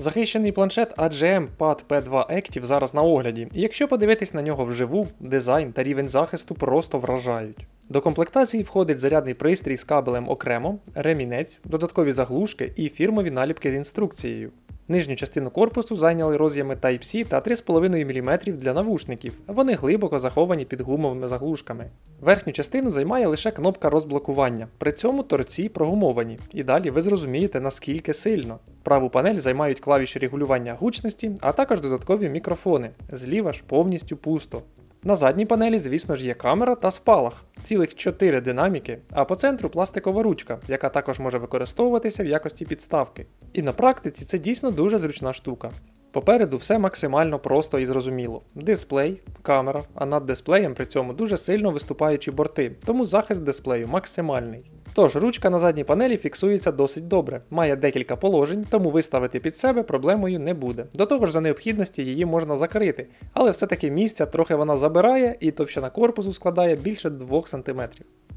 Захищений планшет AGM Pad P2 Active зараз на огляді, і якщо подивитись на нього вживу, дизайн та рівень захисту просто вражають. До комплектації входить зарядний пристрій з кабелем окремо, ремінець, додаткові заглушки і фірмові наліпки з інструкцією. Нижню частину корпусу зайняли роз'єми Type-C та 3,5 мм для навушників. Вони глибоко заховані під гумовими заглушками. Верхню частину займає лише кнопка розблокування, при цьому торці прогумовані. І далі ви зрозумієте наскільки сильно. Праву панель займають клавіші регулювання гучності, а також додаткові мікрофони. Зліва ж повністю пусто. На задній панелі, звісно ж, є камера та спалах, цілих 4 динаміки, а по центру пластикова ручка, яка також може використовуватися в якості підставки. І на практиці це дійсно дуже зручна штука. Попереду все максимально просто і зрозуміло. Дисплей, камера, а над дисплеєм при цьому дуже сильно виступаючі борти, тому захист дисплею максимальний. Тож ручка на задній панелі фіксується досить добре, має декілька положень, тому виставити під себе проблемою не буде. До того ж, за необхідності її можна закрити, але все-таки місця трохи вона забирає і товщина корпусу складає більше 2 см.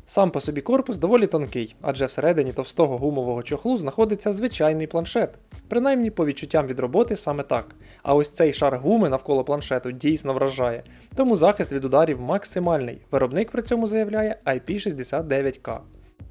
Сам по собі корпус доволі тонкий, адже всередині товстого гумового чохлу знаходиться звичайний планшет. Принаймні по відчуттям від роботи саме так. А ось цей шар гуми навколо планшету дійсно вражає, тому захист від ударів максимальний. Виробник при цьому заявляє IP69K.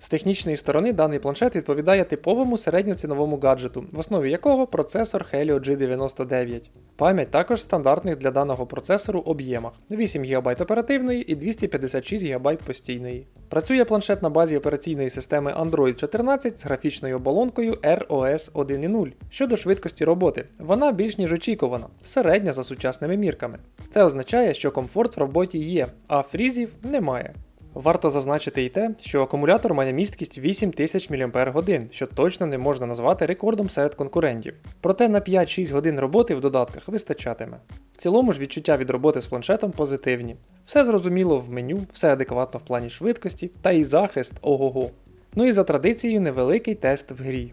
З технічної сторони даний планшет відповідає типовому середньоціновому гаджету, в основі якого процесор Helio G99. Пам'ять також стандартних для даного процесору об'ємах 8 ГБ оперативної і 256 ГБ постійної. Працює планшет на базі операційної системи Android 14 з графічною оболонкою ROS 1.0. Щодо швидкості роботи, вона більш ніж очікувана, середня за сучасними мірками. Це означає, що комфорт в роботі є, а фрізів немає. Варто зазначити і те, що акумулятор має місткість 8000 мАч, що точно не можна назвати рекордом серед конкурентів. Проте на 5-6 годин роботи в додатках вистачатиме. В цілому ж відчуття від роботи з планшетом позитивні. Все зрозуміло в меню, все адекватно в плані швидкості, та і захист ого-го. Ну і за традицією невеликий тест в грі.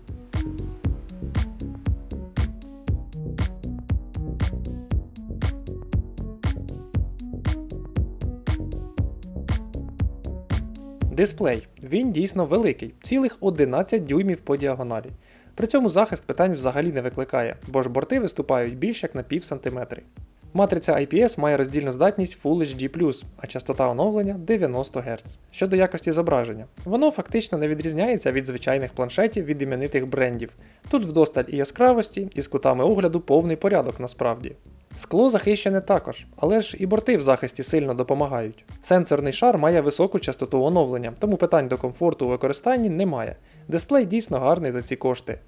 Дисплей. Він дійсно великий, цілих 11 дюймів по діагоналі. При цьому захист питань взагалі не викликає, бо ж борти виступають більш як на пів сантиметри. Матриця IPS має роздільну здатність Full HD+, а частота оновлення 90 Гц. Щодо якості зображення, воно фактично не відрізняється від звичайних планшетів від іменитих брендів. Тут вдосталь і яскравості, і з кутами огляду повний порядок насправді. Скло захищене також, але ж і борти в захисті сильно допомагають. Сенсорний шар має високу частоту оновлення, тому питань до комфорту у використанні немає. Дисплей дійсно гарний за ці кошти.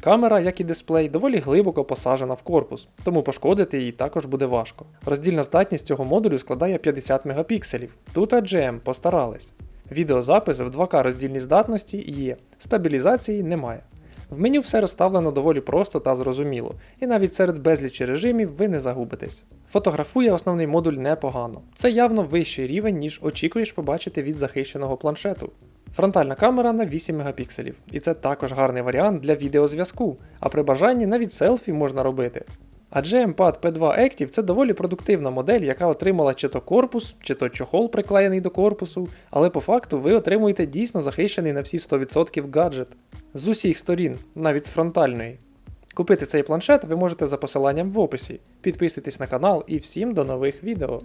Камера, як і дисплей, доволі глибоко посажена в корпус, тому пошкодити її також буде важко. Роздільна здатність цього модулю складає 50 мегапікселів. Тут AGM постарались. Відеозапис в 2К роздільній здатності є, стабілізації немає. В меню все розставлено доволі просто та зрозуміло, і навіть серед безлічі режимів ви не загубитесь. Фотографує основний модуль непогано. Це явно вищий рівень, ніж очікуєш побачити від захищеного планшету. Фронтальна камера на 8 мегапікселів, і це також гарний варіант для відеозв'язку, а при бажанні навіть селфі можна робити. Адже MPAD P2 Active це доволі продуктивна модель, яка отримала чи то корпус, чи то чохол приклеєний до корпусу, але по факту ви отримуєте дійсно захищений на всі 100% гаджет. З усіх сторін, навіть з фронтальної. Купити цей планшет ви можете за посиланням в описі. Підписуйтесь на канал і всім до нових відео.